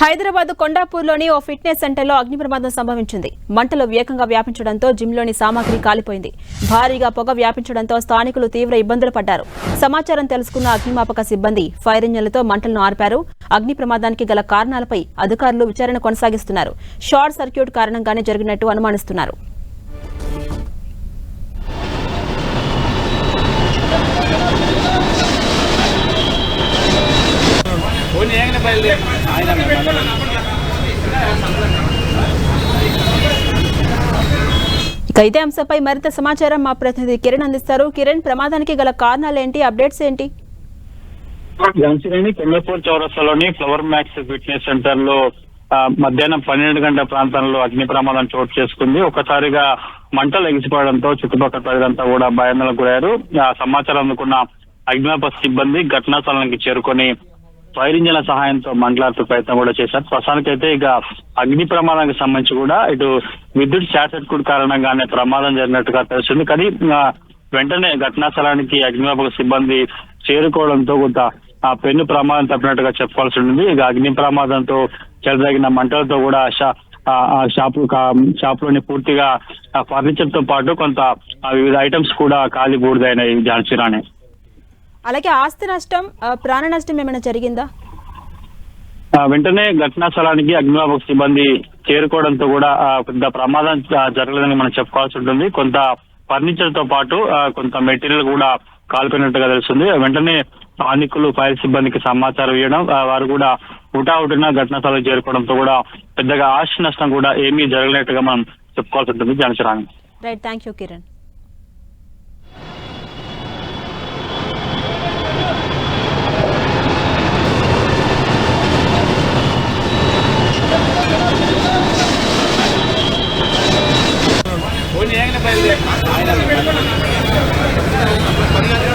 హైదరాబాద్ కొండాపూర్లోని ఓ fitness సెంటర్లో అగ్ని ప్రమాదం సంభవించింది. మంటలు వేగంగా వ్యాపించడంతో జిమ్లోని సామాగ్రి కాలిపోయింది. భారీగా పొగ వ్యాపించడంతో స్థానికులు తీవ్ర ఇబ్బందులు పడ్డారు. సమాచారం తెలుసుకున్న అగ్నిమాపక సిబ్బంది ఫైర్ ఇంజన్లతో మంటలను ఆర్పారు. అగ్ని ప్రమాదానికి గల కారణాలపై అధికారులు విచారణ కొనసాగిస్తున్నారు. షార్ట్ సర్క్యూట్ కారణంగానే జరిగినట్టు అనుమానిస్తున్నారు. ఫోన్ బయలుదేరి. ఇక ఇదే అంశంపై మరింత సమాచారం మా ప్రతినిధి కిరణ్ అందిస్తారు. కిరణ్ ప్రమాదానికి గల కారణాలేంటి? అప్డేట్స్ ఏంటి? కొండపూర్ చౌరస్తాలోని ఫ్లవర్ మ్యాక్స్ ఫిట్నెస్ సెంటర్లో మధ్యాహ్నం పన్నెండు గంటల ప్రాంతంలో అగ్ని ప్రమాదం చోటు చేసుకుంది. ఒకసారిగా మంటలు ఎగిసిపోవడంతో చుట్టుపక్కల ప్రజలంతా కూడా భయాందోళనకు గురయ్యారు. ఆ సమాచారం అందుకున్న అగ్నిమాపక సిబ్బంది ఘటనా స్థలానికి చేరుకొని ఫైర్ ఇంజన్ల సహాయంతో మంటలార్పే ప్రయత్నం కూడా చేశారు. ప్రస్తుతానికైతే ఇక అగ్ని ప్రమాదానికి సంబంధించి కూడా ఇటు విద్యుత్ షార్ట్ సర్క్యూట్ కారణంగానే ప్రమాదం జరిగినట్టుగా తెలుస్తుంది. కానీ వెంటనే ఘటనా స్థలానికి అగ్నిమాపక సిబ్బంది చేరుకోవడంతో కొంత ఆ పెన్ను ప్రమాదం తప్పినట్టుగా చెప్పుకోవాల్సి ఉంటుంది. ఇక అగ్ని ప్రమాదంతో చెలదగిన మంటలతో కూడా షా- ఆ షాప్లోని పూర్తిగా ఫర్నిచర్తో పాటు కొంత వివిధ ఐటమ్స్ కూడా కాలి బూడిదైనాయి ఝాన్సీరాణి అలాగే ఆస్తి నష్టం ప్రాణ నష్టం ఏమైనా జరిగిందా? వెంటనే ఘటనా స్థలానికి అగ్నిమాపక సిబ్బంది చేరుకోవడంతో కూడా పెద్ద ప్రమాదం జరగలేదని మనం చెప్పుకోవాల్సి ఉంటుంది. కొంత ఫర్నిచర్తో పాటు కొంత మెటీరియల్ కూడా కాల్పోయినట్టుగా తెలుస్తుంది. వెంటనే స్థానికులు ఫైర్ సిబ్బందికి సమాచారం ఇవ్వడం వారు కూడా హుటాహుటిన ఘటనా స్థలం చేరుకోవడంతో కూడా పెద్దగా ఆస్తి నష్టం కూడా ఏమీ జరగలేట్టుగా మనం చెప్పుకోవాల్సి ఉంటుంది. జనచరాన్ని రైట్ థ్యాంక్ యూ కిరణ్ பதினாறு